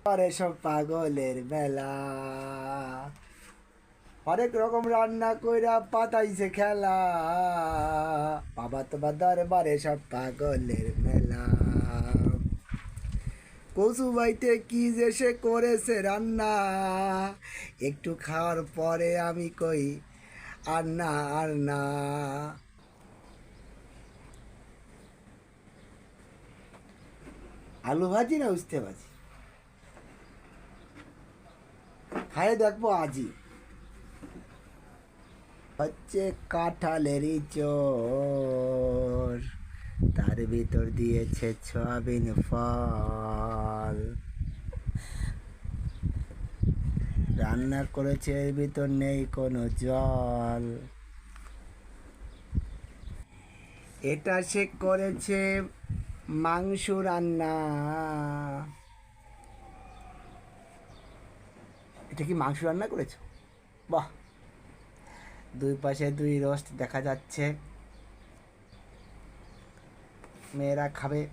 সব পাগলের মেলা অনেক রকম রান্না কইরা পাতাইছে খেলা বাবা তোমার দরবারে সব পাগলের মেলা কচু বাইতে কি যে সে করেছে রান্না একটু খাওয়ার পরে আমি কই আর না আর না আলু ভাজি না উঠতে ভাজি খাই দেখব আজই হচ্ছে কাঁঠালেরই চোর, তার ভিতর দিয়েছে সয়াবিন ফল। রান্না করেছে, এর ভিতর নেই কোনো জল। এটা সে করেছে মাংস রান্না। এটা কি মাংস রান্না করেছ? বাহ। দুই পাশে দুই রোস্ট দেখা যাচ্ছে। মেয়েরা খাবে।